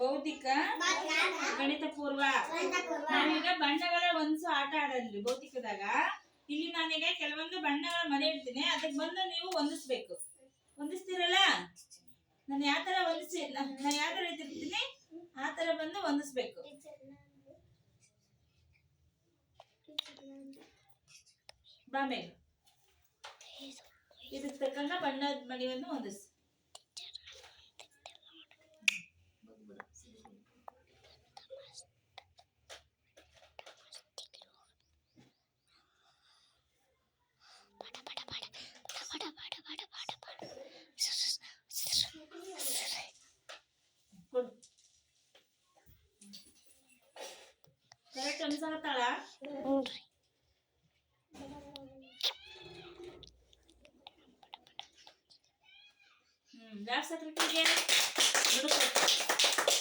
ಭೌತಿಕ ಗಣಿತ ಪೂರ್ವ ನಾವೀಗ ಬಣ್ಣಗಳ ಒಂದ್ಸು ಆಟ ಆಡಲ್ರಿ ಭೌತಿಕದಾಗ. ಇಲ್ಲಿ ನಾನೀಗ ಕೆಲವೊಂದು ಬಣ್ಣಗಳ ಮನೆ ಇಡ್ತೀನಿ. ಅದಕ್ಕೆ ಬಂದು ನೀವು ಹೊಂದಿಸ್ಬೇಕು. ಹೊಂದಿಸ್ತೀರಲ್ಲ? ನಾನು ಯಾವ ತರ ಹೊಂದಿಸಿ ನಾನು ಯಾವ ತರ ಇಟ್ಟಿರ್ತೀನಿ? ಆ ತರ ಬಂದು ಹೊಂದಿಸ್ಬೇಕು. ಬಾಮೇಲೆ ಇದಕ್ಕೆ ತಕ್ಕಂಗ ಬಣ್ಣದ ಮಣಿವನ್ನು ಹೊಂದಿಸ್. ಕರೆಕ್ಟ್ ಅನ್ಸತ್ತಾಳ ಹ್ಮ್ ಯಾವ ಸಕ್ರೆಟರಿಗೆ